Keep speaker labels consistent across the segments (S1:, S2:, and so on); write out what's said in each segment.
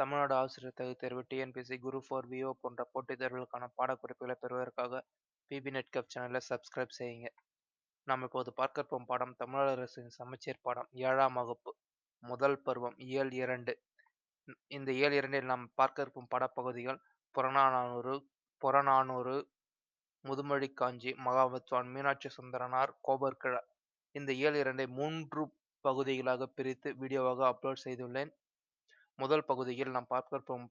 S1: தமிழ்நாடு ஆசிரியர் தகுதித் தேர்வு டிஎன்பிஎஸ்சி குரூப் ஃபோர் விஓ போன்ற போட்டித் தேர்வுகளுக்கான பாடக்குறிப்புகளை பெறுவதற்காக பிபி நெட் கப் சேனலை சப்ஸ்கிரைப் செய்யுங்க. நாம் இப்போது பார்க்க பாடம் தமிழ்நாடு அரசின் சமச்சீர் பாடம் ஏழாம் வகுப்பு முதல் பருவம் இயல் இரண்டு. இந்த இயல் இரண்டில் நாம் பார்க்க இருக்கும் பாடப்பகுதிகள் புறநானூறு புறநானூறு முதுமொழி காஞ்சி மகாவத்வான் மீனாட்சி சுந்தரனார் கோபர்கிழ. இந்த இயல் இரண்டை மூன்று பகுதிகளாக பிரித்து வீடியோவாக அப்லோட் செய்துள்ளேன். முதல் பகுதியில் நாம் பார்க்கும்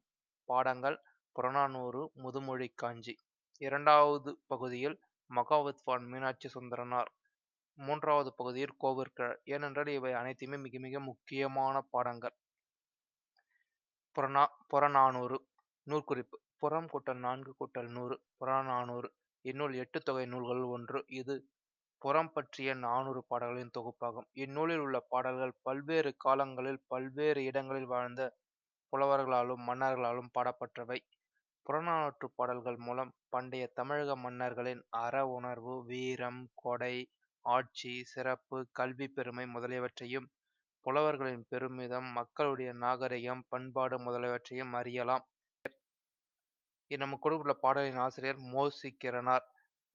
S1: பாடங்கள் புறநானூறு முதுமொழி காஞ்சி. இரண்டாவது பகுதியில் மகாவத்வான் மீனாட்சி சுந்தரனார். மூன்றாவது பகுதியில் கோவிற்கிழ. ஏனென்றால் இவை அனைத்துமே மிக மிக முக்கியமான பாடங்கள். புறநா புறநானூறு நூற்குறிப்பு. புறம் கூட்டல் நான்கு கூட்டல் நூறு புறநானூறு இந்நூல் எட்டு தொகை நூல்கள் ஒன்று. இது புறம் பற்றிய நானூறு பாடல்களின் தொகுப்பாகும். இந்நூலில் உள்ள பாடல்கள் பல்வேறு காலங்களில் பல்வேறு இடங்களில் வாழ்ந்த புலவர்களாலும் மன்னர்களாலும் பாடப்பட்டவை. புறநானூற்று பாடல்கள் மூலம் பண்டைய தமிழக மன்னர்களின் அற உணர்வு வீரம் கொடை ஆட்சி சிறப்பு கல்வி பெருமை முதலியவற்றையும் புலவர்களின் பெருமிதம் மக்களுடைய நாகரிகம் பண்பாடு முதலியவற்றையும் அறியலாம். நம்ம கொடுத்துள்ள பாடலின் ஆசிரியர் மோசிக்கிறனார் கிரணார்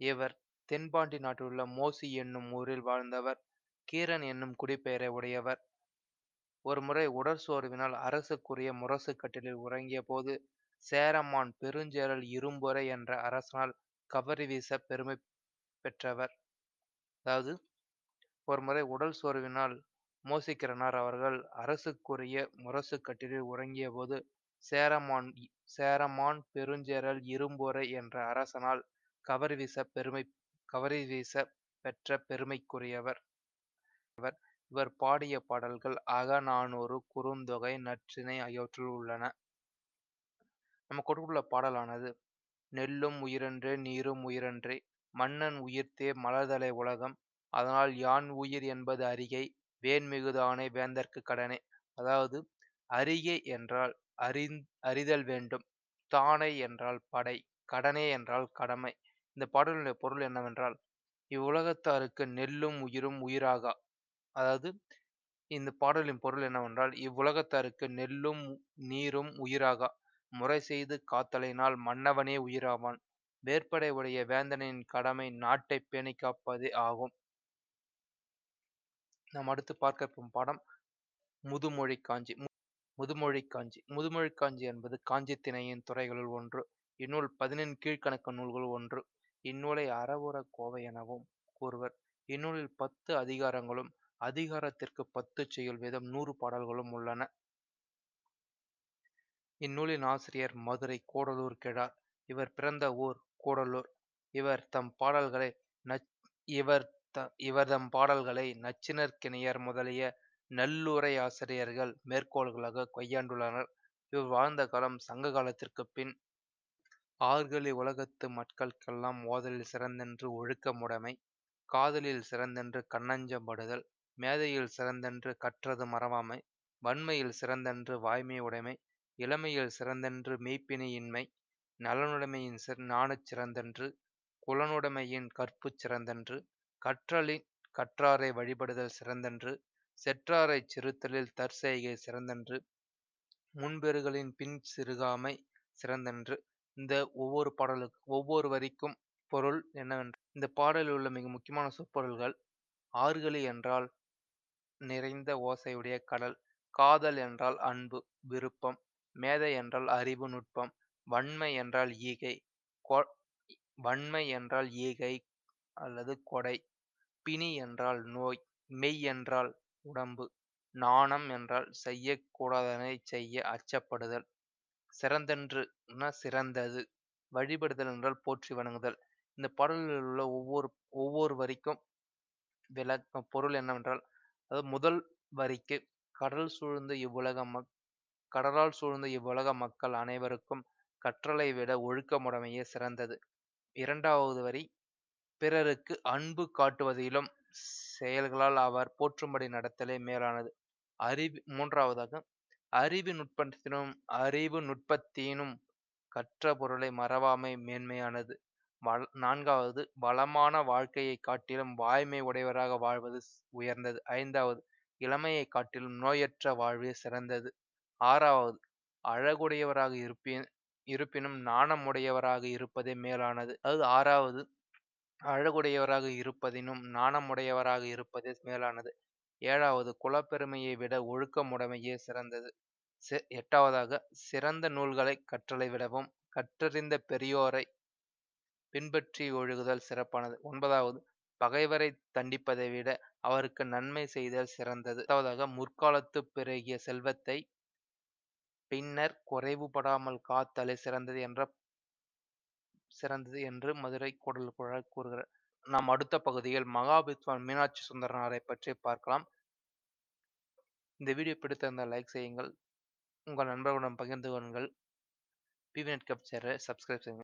S1: இவர் தென்பாண்டி நாட்டிலுள்ள மோசி என்னும் ஊரில் வாழ்ந்தவர் கீரன் என்னும் குடிப்பெயரை உடையவர். ஒருமுறை உடற்சோர்வினால் அரசுக்குரிய முரசு கட்டிலில் உறங்கிய போது சேரமான் பெருஞ்சேரல் இரும்பொறை என்ற அரசனால் கவரி வீச பெருமை பெற்றவர். அதாவது ஒருமுறை உடல் சோர்வினால் மோசிக்கிறனார் அவர்கள் அரசுக்குரிய முரசு கட்டிலில் உறங்கிய போது சேரமான் சேரமான் பெருஞ்சேரல் இரும்பொறை என்ற அரசனால் கவரி வீச பெருமை கவரி வீச பெற்ற பெருமைக்குரியவர். இவர் இவர் பாடிய பாடல்கள் அகநானூறு குறுந்தொகை நற்றிணை ஆகியவற்றில் உள்ளன. நம்ம கொடுத்துள்ள பாடலானது நெல்லும் உயிரன்றே நீரும் உயிரன்றே மன்னன் உயிர்த்தே மலர்தலை உலகம் அதனால் யான் உயிர் என்பது அறிகை வேன்மிகுதானே வேந்தற்கு கடனே அதாவது அறிகை என்றால் அறி அறிதல் வேண்டும் தானை என்றால் படை கடனே என்றால் கடமை. இந்த பாடலுடைய பொருள் என்னவென்றால் இவ்வுலகத்தாருக்கு நெல்லும் உயிரும் உயிராகா? அதாவது இந்த பாடலின் பொருள் என்னவென்றால் இவ்வுலகத்தாருக்கு நெல்லும் நீரும் உயிராகா? முறை செய்து காத்தலைனால் மன்னவனே உயிராவான். வேற்படை உடைய வேந்தனின் கடமை நாட்டை பேணி காப்பதே ஆகும். நாம் அடுத்து பார்க்க பாடம் முதுமொழி காஞ்சி. முதுமொழி காஞ்சி. முதுமொழி காஞ்சி என்பது காஞ்சி திணையின் துறைகளுள் ஒன்று இந்நூல் பதினெண் கீழ்கணக்கு நூல்கள் ஒன்று. இந்நூலை அறவுறக் கோவை எனவும் கூறுவர். இந்நூலில் பத்து அதிகாரங்களும் அதிகாரத்திற்கு பத்து செயல் வீதம் நூறு பாடல்களும் உள்ளன. இந்நூலின் ஆசிரியர் மதுரை கூடலூர் கிழார் இவர் பிறந்த ஊர் கூடலூர். இவர் தம் பாடல்களை நச் இவர் த இவர் தம் பாடல்களை நச்சினர்கிணியர் முதலிய நல்லுரை ஆசிரியர்கள் மேற்கோள்களாக கையாண்டுள்ளனர் இவர் வாழ்ந்த காலம் சங்க காலத்திற்கு பின் ஆறுகளி உலகத்து மக்களுக்கெல்லாம் ஓதலில் சிறந்தென்று ஒழுக்கமுடைமை காதலில் சிறந்தென்று கண்ணஞ்சப்படுதல் மேதையில் சிறந்தென்று கற்றது மறவாமை வன்மையில் சிறந்தென்று வாய்மை உடைமை இளமையில் சிறந்தென்று மெய்ப்பினையின்மை நலனுடைமையின் நாணச் சிறந்தென்று குலனுடைமையின் கற்பு சிறந்தென்று கற்றலின் கற்றாரை வழிபடுதல் சிறந்தென்று செற்றாரை சிறுத்தலில் தற்செய்கை சிறந்தென்று முன்பெருகளின் பின் சிறுகாமை சிறந்தென்று இந்த ஒவ்வொரு பாடலுக்கு ஒவ்வொரு வரிக்கும் பொருள் என்னவென்று இந்த பாடலில் உள்ள மிக முக்கியமான சொற்பொருள்கள் ஆறுகளி என்றால் நிறைந்த ஓசையுடைய கடல் காதல் என்றால் அன்பு விருப்பம் மேதை என்றால் அறிவு நுட்பம் வன்மை என்றால் ஈகை வன்மை என்றால் ஈகை அல்லது கொடை பிணி என்றால் நோய் மெய் என்றால் உடம்பு நாணம் என்றால் செய்யக்கூடாதனை செய்ய அச்சப்படுதல் சிறந்தென்று சிறந்தது. வழிபடுதல் என்றால் போற்றி வணங்குதல். இந்த பாடல்களில் உள்ள ஒவ்வொரு ஒவ்வொரு வரிக்கும் விளக்க பொருள் என்னவென்றால் அதாவது முதல் வரிக்கு கடல் சூழ்ந்த இவ்வுலக மக் கடலால் சூழ்ந்த இவ்வுலக மக்கள் அனைவருக்கும் கற்றலை விட ஒழுக்கமுடைமையே சிறந்தது. இரண்டாவது வரி பிறருக்கு அன்பு காட்டுவதிலும் செயல்களால் அவர் போற்றும்படி நடத்தலே மேலானது. அறிவு மூன்றாவதாக அறிவு நுட்பத்தினும் அறிவு நுட்பத்தினும் கற்ற பொருளை மறவாமை மேன்மையானது வள நான்காவது வளமான வாழ்க்கையை காட்டிலும் வாய்மை உடையவராக வாழ்வது உயர்ந்தது ஐந்தாவது இளமையை காட்டிலும் நோயற்ற வாழ்வே சிறந்தது ஆறாவது அழகுடையவராக இருப்பின் இருப்பினும் நாணமுடையவராக இருப்பதே மேலானது. அதாவது ஆறாவது அழகுடையவராக இருப்பதினும் நாணமுடையவராக இருப்பதே மேலானது. ஏழாவது குலப்பெருமையை விட ஒழுக்கமுடைமையே சிறந்தது. செ 8வதாக சிறந்த நூல்களைக் கற்றலை விடவும் கற்றறிந்த பெரியோரைப் பின்பற்றி ஒழுகுதல் சிறப்பானது. ஒன்பதாவது பகைவரை தண்டிப்பதை விட அவருக்கு நன்மை செய்தல் சிறந்தது. 10வதாக முற்காலத்துப் பிறகிய செல்வத்தை பின்னர் குறைவுபடாமல் காத்தலே சிறந்தது என்ற சிறந்தது என்று மதுரை கூடலூர் கூறுகிறார். நாம் அடுத்த பகுதியில் மகாவித்வான் மீனாட்சி சுந்தரனாரைப் பற்றி பார்க்கலாம். இந்த வீடியோ பிடித்திருந்தால் லைக் செய்யுங்கள். உங்கள் நண்பர்களுடன் பகிர்ந்து கொள்ளுங்கள். பிவிநெட் கப் சேர சப்ஸ்கிரைப் செய்யுங்கள்.